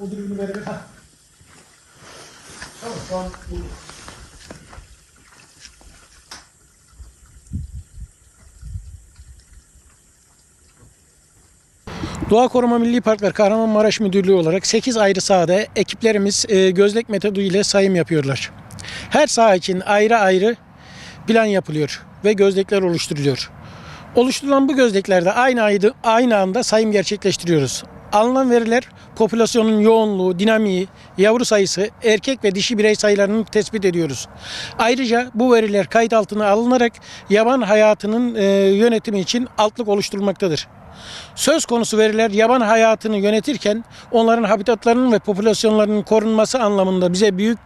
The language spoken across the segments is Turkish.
O dürbünü verebilir. Ha. Tamam şu an bu. Doğa Koruma Milli Parklar Kahramanmaraş Müdürlüğü olarak 8 ayrı sahada ekiplerimiz e, gözlek metodu ile sayım yapıyorlar. Her saha için ayrı ayrı plan yapılıyor ve gözlekler oluşturuluyor. Oluşturulan bu gözleklerde aynı, aynı anda sayım gerçekleştiriyoruz. Alınan veriler popülasyonun yoğunluğu, dinamiği, yavru sayısı, erkek ve dişi birey sayılarını tespit ediyoruz. Ayrıca bu veriler kayıt altına alınarak yaban hayatının e, yönetimi için altlık oluşturulmaktadır. Söz konusu veriler yaban hayatını yönetirken onların habitatlarının ve popülasyonlarının korunması anlamında bize büyük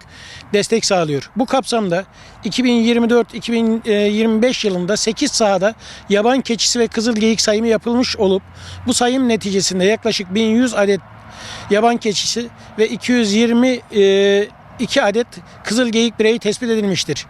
destek sağlıyor. Bu kapsamda 2024-2025 yılında 8 sahada yaban keçisi ve kızılgeyik sayımı yapılmış olup bu sayım neticesinde yaklaşık 1100 adet yaban keçisi ve 222 adet kızılgeyik bireyi tespit edilmiştir.